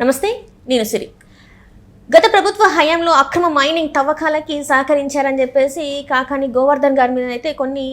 నమస్తే నేను సిరి. గత ప్రభుత్వ హయాంలో అక్రమ మైనింగ్ తవ్వకాలకి సహకరించారని చెప్పేసి కాకాని గోవర్ధన్ గారి మీద అయితే కొన్ని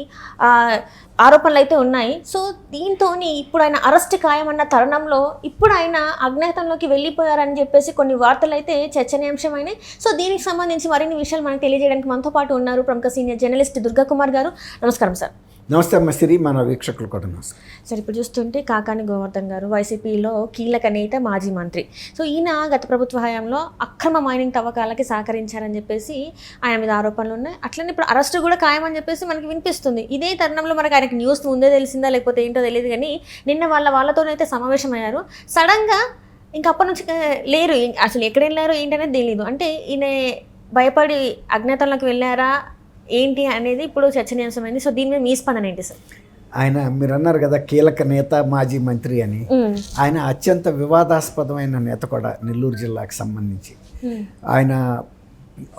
ఆరోపణలు అయితే ఉన్నాయి. సో దీంతో ఇప్పుడు ఆయన అరెస్ట్ ఖాయమన్న తరుణంలో ఇప్పుడు ఆయన అజ్ఞాతంలోకి వెళ్ళిపోయారని చెప్పేసి కొన్ని వార్తలు అయితే చర్చనీయాంశమైనాయి. సో దీనికి సంబంధించి మరిన్ని విషయాలు మనకు తెలియజేయడానికి మనతో పాటు ఉన్నారు ప్రముఖ సీనియర్ జర్నలిస్ట్ దుర్గా కుమార్ గారు. నమస్కారం సార్. నమస్తే అమ్మ సిరి మన వీక్షకులు కూడా నమస్తే సార్ ఇప్పుడు చూస్తుంటే కాకాని గోవర్ధన్ గారు వైసీపీలో కీలక నేత మాజీ మంత్రి. సో ఈయన గత ప్రభుత్వ హయాంలో అక్రమ మైనింగ్ తవ్వకాలకి సహకరించారని చెప్పేసి ఆయన మీద ఆరోపణలు ఉన్నాయి. అట్లనే ఇప్పుడు అరెస్ట్ కూడా ఖాయమని చెప్పేసి మనకి వినిపిస్తుంది. ఇదే తరుణంలో మనకి ఆయనకి న్యూస్ ముందే తెలిసిందా లేకపోతే ఏంటో తెలియదు కానీ నిన్న వాళ్ళ వాళ్ళతోనైతే సమావేశమయ్యారు. సడన్గా ఇంకా అప్పటి నుంచి లేరు. అసలు ఎక్కడ వెళ్ళారు ఏంటనేది తెలియదు అంటే ఈయన భయపడి అజ్ఞాతంలోకి వెళ్ళారా? ఏంటి అనేది ఇప్పుడు చర్చనీయాంశమైంది. సో దీని మీద మీ స్పందన ఏంటి సార్? ఆయన మీరు అన్నారు కదా కీలక నేత మాజీ మంత్రి అని. ఆయన అత్యంత వివాదాస్పదమైన నేత కూడా నెల్లూరు జిల్లాకు సంబంధించి. ఆయన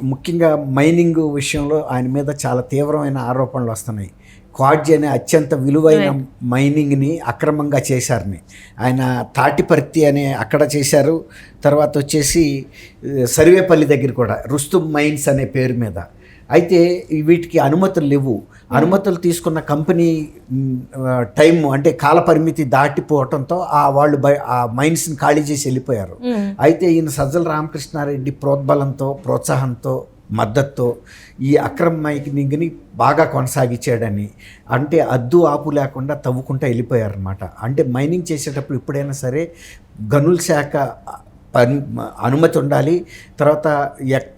ముఖ్యంగా మైనింగ్ విషయంలో ఆయన మీద చాలా తీవ్రమైన ఆరోపణలు వస్తున్నాయి. క్వాడ్జీ అనే అత్యంత విలువైన మైనింగ్ని అక్రమంగా చేశారని. ఆయన తాటిపర్తి అనే అక్కడ చేశారు. తర్వాత వచ్చేసి సర్వేపల్లి దగ్గర కూడా రుస్తుం మైన్స్ అనే పేరు మీద. అయితే వీటికి అనుమతులు లేవు. అనుమతులు తీసుకున్న కంపెనీ టైం అంటే కాల పరిమితి దాటిపోవటంతో ఆ వాళ్ళు ఆ మైన్స్ని ఖాళీ చేసి వెళ్ళిపోయారు. అయితే ఈయన సజ్జల రామకృష్ణారెడ్డి ప్రోద్బలంతో ప్రోత్సాహంతో మద్దతుతో ఈ అక్రమ మైనింగ్ని బాగా కొనసాగించాడని అంటే అద్దు ఆపు లేకుండా తవ్వుకుంటూ వెళ్ళిపోయారనమాట అంటే మైనింగ్ చేసేటప్పుడు ఎప్పుడైనా సరే గనుల శాఖ అనుమతి ఉండాలి తర్వాత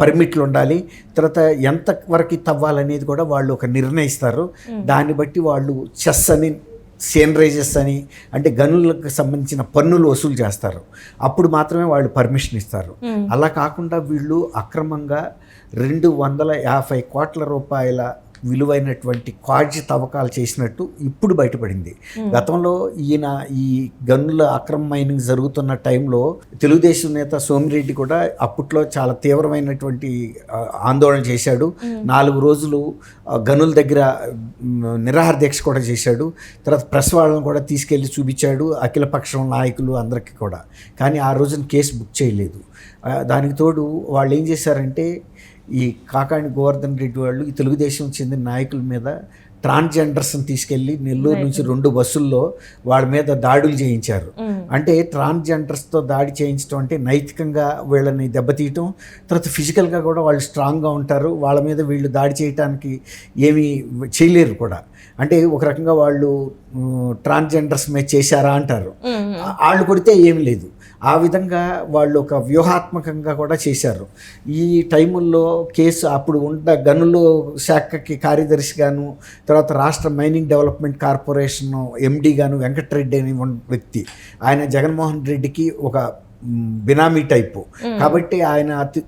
పర్మిట్లు ఉండాలి తర్వాత ఎంత వరకు తవ్వాలనేది కూడా వాళ్ళు ఒక నిర్ణయిస్తారు. దాన్ని బట్టి వాళ్ళు చెస్ అని సేనరైజెస్ అని అంటే గనులకు సంబంధించిన పన్నులు వసూలు చేస్తారు. అప్పుడు మాత్రమే వాళ్ళు పర్మిషన్ ఇస్తారు. అలా కాకుండా వీళ్ళు అక్రమంగా రెండు వందల యాభై కోట్ల రూపాయల విలువైనటువంటి క్వాడ్జి తవ్వకాలు చేసినట్టు ఇప్పుడు బయటపడింది. గతంలో ఈయన ఈ గనుల అక్రమ మైనింగ్ జరుగుతున్న టైంలో తెలుగుదేశం నేత సోమిరెడ్డి కూడా అప్పట్లో చాలా తీవ్రమైనటువంటి ఆందోళన చేశాడు. నాలుగు రోజులు గనుల దగ్గర నిరాహార దీక్ష కూడా చేశాడు. తర్వాత ప్రెస్ వాళ్ళని కూడా తీసుకెళ్ళి చూపించాడు అఖిలపక్షం నాయకులు అందరికీ కూడా. కానీ ఆ రోజున కేసు బుక్ చేయలేదు. దానికి తోడు వాళ్ళు ఏం చేశారంటే ఈ కాకాణి గోవర్ధన్ రెడ్డి వాళ్ళు ఈ తెలుగుదేశం చెందిన నాయకుల మీద ట్రాన్స్జెండర్స్ని తీసుకెళ్ళి నెల్లూరు నుంచి రెండు బస్సుల్లో వాళ్ళ మీద దాడులు చేయించారు. ఉమ్. అంటే ట్రాన్స్జెండర్స్తో దాడి చేయించడం అంటే నైతికంగా వీళ్ళని దెబ్బతీయటం తర్వాత ఫిజికల్గా కూడా వాళ్ళు స్ట్రాంగ్గా ఉంటారు వాళ్ళ మీద వీళ్ళు దాడి చేయటానికి ఏమీ చేయలేరు కూడా. అంటే ఒక రకంగా వాళ్ళు ట్రాన్స్జెండర్స్ మీద చేశారా అంటారు. ఆ- వాళ్ళు కొడితే ఏం లేదు. ఆ విధంగా వాళ్ళు ఒక వ్యూహాత్మకంగా కూడా చేశారు. ఈ టైముల్లో కేసు అప్పుడు ఉన్న గనులు శాఖకి కార్యదర్శిగాను తర్వాత రాష్ట్ర మైనింగ్ డెవలప్మెంట్ కార్పొరేషన్ ఎండి గాను వెంకటరెడ్డి అని వ్యక్తి. ఆయన జగన్మోహన్ రెడ్డికి ఒక బినామీ టైపు. కాబట్టి ఆయన అతి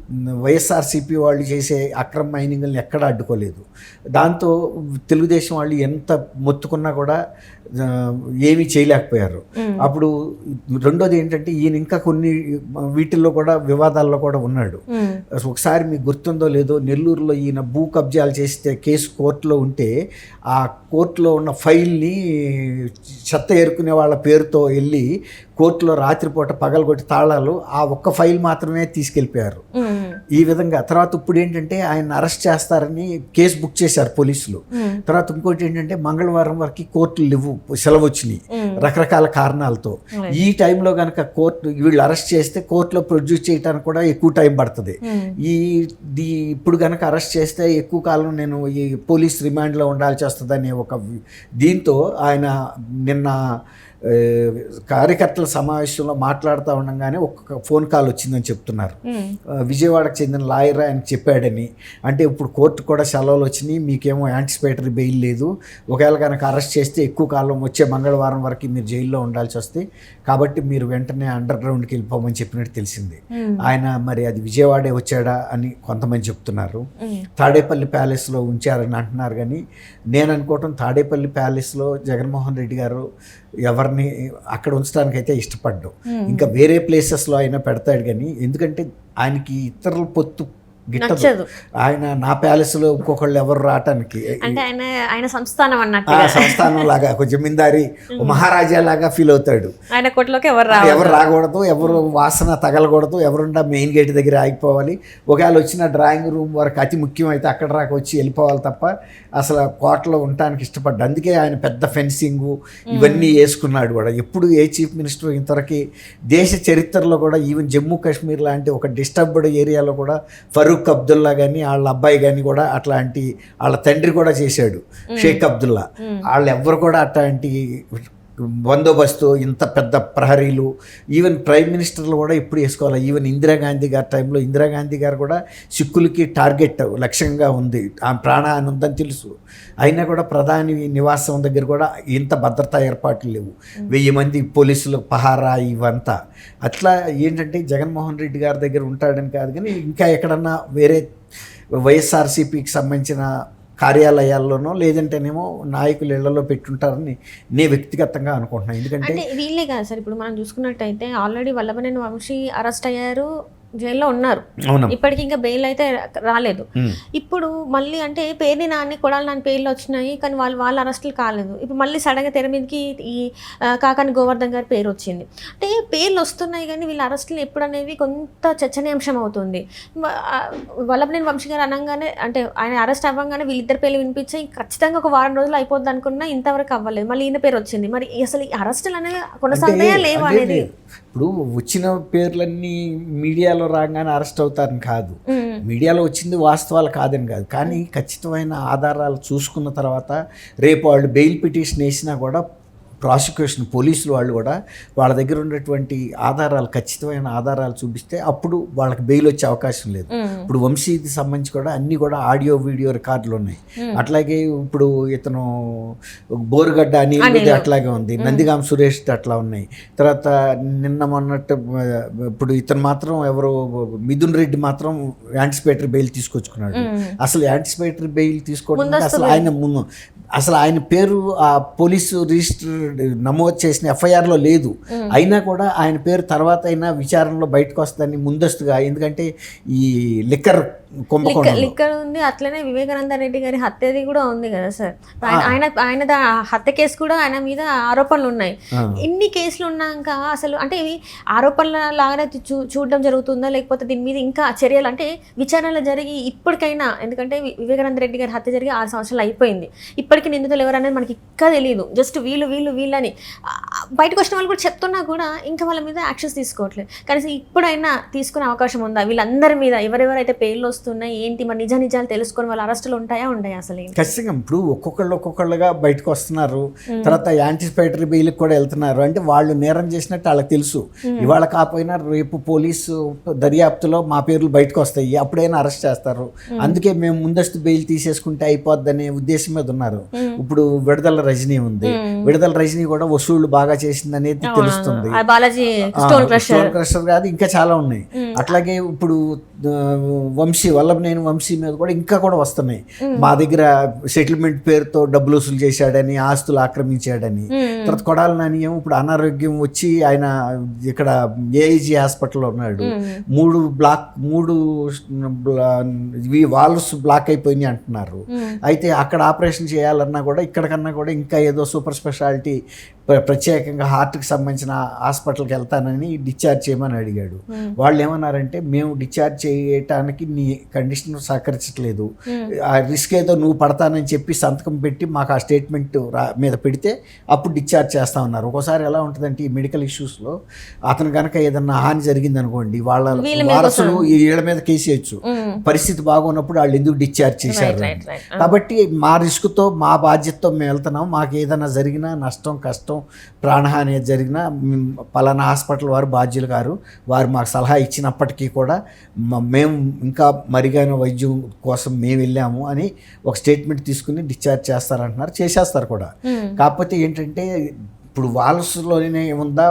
వైఎస్ఆర్సీపీ వాళ్ళు చేసే అక్రమ మైనింగ్ని ఎక్కడ అడ్డుకోలేదు. దాంతో తెలుగుదేశం వాళ్ళు ఎంత మొత్తుకున్నా కూడా ఏమీ చేయలేకపోయారు. అప్పుడు రెండోది ఏంటంటే ఈయన ఇంకా కొన్ని వీటిల్లో కూడా వివాదాల్లో కూడా ఉన్నాడు. ఒకసారి మీకు గుర్తుందో లేదో నెల్లూరులో ఈయన భూ కబ్జాలు చేస్తే కేసు కోర్టులో ఉంటే ఆ కోర్టులో ఉన్న ఫైల్ని చెత్త ఏరుకునే వాళ్ళ పేరుతో వెళ్ళి కోర్టులో రాత్రిపూట పగలగొట్టి తాళాలు ఆ ఒక్క ఫైల్ మాత్రమే తీసుకెళ్ళిపోయారు. ఈ విధంగా తర్వాత ఇప్పుడు ఏంటంటే ఆయన అరెస్ట్ చేస్తారని కేసు బుక్ చేశారు పోలీసులు. తర్వాత ఇంకోటి ఏంటంటే మంగళవారం వరకు కోర్టులు లేవు సెలవు వచ్చినాయి. రకరకాల కారణాలతో ఈ టైంలో కనుక కోర్టు వీళ్ళు అరెస్ట్ చేస్తే కోర్టులో ప్రొడ్యూస్ చేయడానికి కూడా ఎక్కువ టైం పడుతుంది. ఈ దీ ఇప్పుడు కనుక అరెస్ట్ చేస్తే ఎక్కువ కాలం నేను ఈ పోలీస్ రిమాండ్లో ఉండాల్సి వస్తుందనే ఒక దీంతో ఆయన నిన్న కార్యకర్తల సమావేశంలో మాట్లాడుతూ ఉండగానే ఒక ఫోన్ కాల్ వచ్చిందని చెప్తున్నారు. విజయవాడకు చెందిన లాయర్ ఆయనకు చెప్పాడని. అంటే ఇప్పుడు కోర్టు కూడా సెలవులు వచ్చినాయి మీకేమో యాంటిసిపేటరీ బెయిల్ లేదు. ఒకవేళ కనుక అరెస్ట్ చేస్తే ఎక్కువ కాలం వచ్చే మంగళవారం వరకు మీరు జైల్లో ఉండాల్సి వస్తే కాబట్టి మీరు వెంటనే అండర్ గ్రౌండ్కి వెళ్ళిపోమని చెప్పినట్టు తెలిసింది. ఆయన మరి అది విజయవాడే వచ్చాడా అని కొంతమంది చెప్తున్నారు. తాడేపల్లి ప్యాలెస్లో ఉంచారని అంటున్నారు కానీ నేను అనుకోవటం తాడేపల్లి ప్యాలెస్లో జగన్మోహన్ రెడ్డి గారు ఎవరిని అక్కడ ఉంచడానికి అయితే ఇష్టపడ్డాం ఇంకా వేరే ప్లేసెస్లో అయినా పెడతాడు కానీ ఎందుకంటే ఆయనకి ఇతరుల పొత్తు గిట్టదు. నచ్చదు. ఆయన నా ప్యాలెస్లో ఇంకొకళ్ళు ఎవరు రావటానికి? అంటే ఆయన ఆయన సంస్థానం అన్నట్టు ఆ సంస్థానం లాగా ఒక జమీందారి మహారాజా లాగా ఫీల్ అవుతాడు. ఆయన కొట్లోకి ఎవరు ఎవరు రాకూడదు ఎవరు వాసన తగలకూడదు ఎవరుండా మెయిన్ గేట్ దగ్గర ఆగిపోవాలి. ఒకవేళ వచ్చిన డ్రాయింగ్ రూమ్ వరకు అతి ముఖ్యమైతే అక్కడ రాక వచ్చి వెళ్ళిపోవాలి తప్ప అసలు కోటలో ఉండటానికి ఇష్టపడ్డా. అందుకే ఆయన పెద్ద ఫెన్సింగ్ ఇవన్నీ వేసుకున్నాడు కూడా. ఎప్పుడు ఏ చీఫ్ మినిస్టర్ ఇంతవరకు దేశ చరిత్రలో కూడా ఈవెన్ జమ్మూ కాశ్మీర్ లాంటి ఒక డిస్టర్బ్డ్ ఏరియాలో కూడా ఫరూక్ అబ్దుల్లా కానీ వాళ్ళ అబ్బాయి కానీ కూడా అట్లాంటి వాళ్ళ తండ్రి కూడా చేశాడు. షేక్ అబ్దుల్లా. వాళ్ళు ఎవ్వరు కూడా అట్లాంటి బందోబస్తు ఇంత పెద్ద ప్రహరీలు ఈవెన్ ప్రైమ్ మినిస్టర్లు కూడా ఇప్పుడు వేసుకోవాలి. ఈవెన్ ఇందిరాగాంధీ గారి టైంలో ఇందిరాగాంధీ గారు కూడా సిక్కులకి టార్గెట్ లక్ష్యంగా ఉంది. ఆ ప్రాణహాని ఉందని తెలుసు. అయినా కూడా ప్రధాని నివాసం దగ్గర కూడా ఇంత భద్రతా ఏర్పాట్లు లేవు. వెయ్యి మంది పోలీసులు పహారా ఇవంతా. అట్లా ఏంటంటే జగన్మోహన్ రెడ్డి గారి దగ్గర ఉంటాడని కాదు కానీ ఇంకా ఎక్కడన్నా వేరే వైఎస్ఆర్సీపీకి సంబంధించిన కార్యాలయాల్లోనో లేదంటేనేమో నాయకులు ఇళ్ళలో పెట్టుంటారని నేను వ్యక్తిగతంగా అనుకుంటున్నాను. ఎందుకంటే వీళ్ళే కాదు సార్. ఇప్పుడు మనం చూసుకున్నట్టయితే ఆల్రెడీ వల్లభనేని వంశీ అరెస్ట్ అయ్యారు. జైల్లో ఉన్నారు. ఇప్పటికి ఇంకా బెయిల్ అయితే రాలేదు. ఇప్పుడు మళ్ళీ అంటే పేరుని నాన్ని కొడాలి నాని పేర్లు వచ్చినాయి కానీ వాళ్ళు వాళ్ళ అరెస్టులు కాలేదు. ఇప్పుడు మళ్ళీ సడన్గా తెర మీదకి ఈ కాకాని గోవర్ధన్ గారి పేరు వచ్చింది. అంటే పేర్లు వస్తున్నాయి కానీ వీళ్ళ అరెస్టులు ఎప్పుడు అనేవి కొంత చర్చనీయాంశం అవుతుంది. వల్లభనేని వంశీ గారు అనగానే అంటే ఆయన అరెస్ట్ అవ్వగానే వీళ్ళిద్దరు పేర్లు వినిపించాయి ఖచ్చితంగా ఒక వారం రోజులు అయిపోద్ది అనుకున్నా ఇంతవరకు అవ్వలేదు. మళ్ళీ ఈయన పేరు వచ్చింది. మరి అసలు ఈ అరెస్టులు అనేవి కొనసాగుతాయా లేవా అనేది ఇప్పుడు వచ్చిన పేర్లన్నీ మీడియాలో రాగానే అరెస్ట్ అవుతారని కాదు. మీడియాలో వచ్చింది వాస్తవాలు కాదని కాదు. కానీ ఖచ్చితమైన ఆధారాలు చూసుకున్న తర్వాత రేపు వాళ్ళు బెయిల్ పిటిషన్ వేసినా కూడా ప్రాసిక్యూషన్ పోలీసులు వాళ్ళు కూడా వాళ్ళ దగ్గర ఉన్నటువంటి ఆధారాలు ఖచ్చితమైన ఆధారాలు చూపిస్తే అప్పుడు వాళ్ళకి బెయిల్ వచ్చే అవకాశం లేదు. ఇప్పుడు వంశీకి సంబంధించి కూడా అన్ని కూడా ఆడియో వీడియో రికార్డులు ఉన్నాయి. అట్లాగే ఇప్పుడు ఇతను బోరుగడ్డ అనిల్. అట్లాగే ఉంది. నందిగాం సురేష్ అట్లా ఉన్నాయి. తర్వాత నిన్న మొన్నట్టు ఇప్పుడు ఇతను మాత్రం ఎవరు మిథున్ రెడ్డి మాత్రం యాంటిసిపేటరీ బెయిల్ తీసుకొచ్చుకున్నాడు. అసలు యాంటిసిపేటరీ బెయిల్ తీసుకోవడం ముందస్తు అసలు ఆయన ముందు అసలు ఆయన పేరు ఆ పోలీసు రిజిస్టర్ నమోదు చేసిన ఎఫ్ఐఆర్లో లేదు. అయినా కూడా ఆయన పేరు తర్వాత అయినా విచారణలో బయటకు వస్తుందని ముందస్తుగా ఎందుకంటే ఈ లిక్కర్ కుంభకోణం లిక్కర్ ఉంది? అట్లనే వివేకానంద రెడ్డి గారి హత్యది కూడా ఉంది కదా సార్. ఆయన ఆయన హత్య కేసు కూడా ఆయన మీద ఆరోపణలు ఉన్నాయి. ఇన్ని కేసులు ఉన్నాక అసలు అంటే ఇవి ఆరోపణల లాగానే చూ చూడడం జరుగుతుందా? లేకపోతే దీని మీద ఇంకా చర్యలు అంటే విచారణలు జరిగి ఇప్పటికైనా ఎందుకంటే వివేకానంద రెడ్డి గారి హత్య జరిగి ఆరు సంవత్సరాలు అయిపోయింది. ఇప్పటికి నిందితులు ఎవరనేది మనకి ఇంకా తెలియదు జస్ట్ వీళ్ళు వీళ్ళు వీళ్ళని. బయటకు వచ్చిన వాళ్ళు కూడా చెప్తున్నా కూడా ఇంకా వాళ్ళ మీద యాక్షన్స్ తీసుకోవట్లేదు. కనీసం ఇప్పుడైనా తీసుకునే అవకాశం ఉందా? వీళ్ళందరి మీద ఎవరెవరైతే పేర్లు వస్తున్నాయి ఏంటి మరి నిజ నిజాలు తెలుసుకొని వాళ్ళ అరెస్టులు ఉంటాయా ఉంటాయా అసలు? ఖచ్చితంగా ఇప్పుడు ఒక్కొక్కళ్ళు ఒక్కొక్కళ్ళుగా బయటకు వస్తున్నారు. తర్వాత యాంటిసిపేటరీ బెయిల్కి కూడా వెళ్తున్నారు. అంటే వాళ్ళు నేరం చేసినట్టు వాళ్ళకి తెలుసు. ఇవాళ కాకపోయినా రేపు పోలీసు దర్యాప్తులో మా పేర్లు బయటకు వస్తాయి. అప్పుడైనా అరెస్ట్ చేస్తారు. అందుకే మేము ముందస్తు బెయిల్ తీసేసుకుంటే అయిపోద్దనే ఉద్దేశం మీద ఉన్నారు. ఇప్పుడు విడుదల రజనీ ఉంది. విడుదల రజనీ కూడా వసూళ్ళు బాగా చేసింది అనేది తెలుస్తుంది. Stone crusher. కాదు ఇంకా చాలా ఉన్నాయి. అట్లాగే ఇప్పుడు వంశీ వల్లభనేని వంశీ మీద కూడా ఇంకా కూడా వస్తున్నాయి. మా దగ్గర సెటిల్మెంట్ పేరుతో డబ్బులు వసూలు చేశాడని ఆస్తులు ఆక్రమించాడని. తర్వాత కొడాలి నాని ఏమో ఇప్పుడు అనారోగ్యం వచ్చి ఆయన ఇక్కడ ఏఐజీ హాస్పిటల్లో ఉన్నాడు. మూడు బ్లాక్ మూడు వాల్స్ బ్లాక్ అయిపోయినాయి అంటున్నారు. అయితే అక్కడ ఆపరేషన్ చేయాలన్నా కూడా ఇక్కడికన్నా కూడా ఇంకా ఏదో సూపర్ స్పెషాలిటీ ప్ర- ప్రత్యేకంగా హార్ట్కి సంబంధించిన హాస్పిటల్కి వెళ్తానని డిశ్చార్జ్ చేయమని అడిగాడు. వాళ్ళు ఏమన్నారంటే మేము డిశ్చార్జ్ చేయటానికి నీ కండిషన్ సహకరించట్లేదు. ఆ రిస్క్ ఏదో నువ్వు పడతానని చెప్పి సంతకం పెట్టి మాకు ఆ స్టేట్మెంట్ మీద పెడితే అప్పుడు డిశ్చార్జ్ చేస్తా ఉన్నారు. ఒక్కోసారి ఎలా ఉంటుందంటే ఈ మెడికల్ ఇష్యూస్లో అతను కనుక ఏదన్నా హాని జరిగింది అనుకోండి వాళ్ళ వారసులు ఈ వీళ్ళ మీద కేసు పరిస్థితి బాగున్నప్పుడు వాళ్ళు ఎందుకు డిశ్చార్జ్ చేశారు కాబట్టి మా రిస్క్తో మా బాధ్యతతో మేము వెళ్తున్నాం. మాకు ఏదైనా జరిగినా నష్టం కష్టం ప్రాణహాని జరిగినా పలానా హాస్పిటల్ వారు బాధ్యులు గారు. వారు మాకు సలహా ఇచ్చినప్పటికీ కూడా మేము ఇంకా మరిగైన వైద్యం కోసం మేము వెళ్ళాము అని ఒక స్టేట్మెంట్ తీసుకుని డిశ్చార్జ్ చేస్తారంటున్నారు. చేసేస్తారు కూడా. కాకపోతే ఏంటంటే ఇప్పుడు వాల్స్లోనే ఉందా?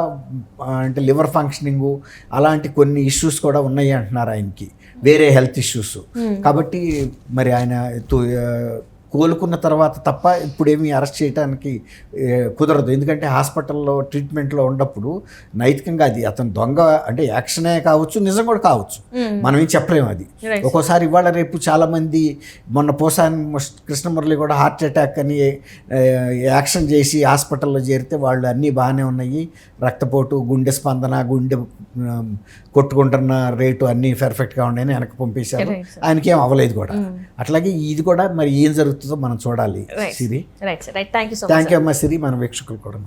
ఆ, అంటే లివర్ ఫంక్షనింగ్ అలాంటి కొన్ని ఇష్యూస్ కూడా ఉన్నాయి అంటున్నారు ఆయనకి. వేరే హెల్త్ ఇష్యూస్. కాబట్టి మరి ఆయన కోలుకున్న తర్వాత తప్ప ఇప్పుడేమీ అరెస్ట్ చేయడానికి కుదరదు. ఎందుకంటే హాస్పిటల్లో ట్రీట్మెంట్లో ఉన్నప్పుడు నైతికంగా అది అతను దొంగ అంటే యాక్షనే కావచ్చు నిజం కూడా కావచ్చు. మనం ఏం చెప్పలేము అది. ఒక్కోసారి ఇవాళ రేపు చాలామంది మొన్న పోసాని కృష్ణమురళి కూడా హార్ట్ అటాక్ అని యాక్షన్ చేసి హాస్పిటల్లో చేరితే వాళ్ళు అన్నీ బాగానే ఉన్నాయి. రక్తపోటు గుండె స్పందన గుండె కొట్టుకుంటున్న రేటు అన్నీ పర్ఫెక్ట్గా ఉన్నాయని వెనక్కి sir. ఆయనకి ఏం అవ్వలేదు కూడా. అట్లాగే ఇది కూడా మరి ఏం జరుగుతుందో? మనం చూడాలి. సిరి. థ్యాంక్ యూ అమ్మ సిరి. మన వీక్షకులు కూడా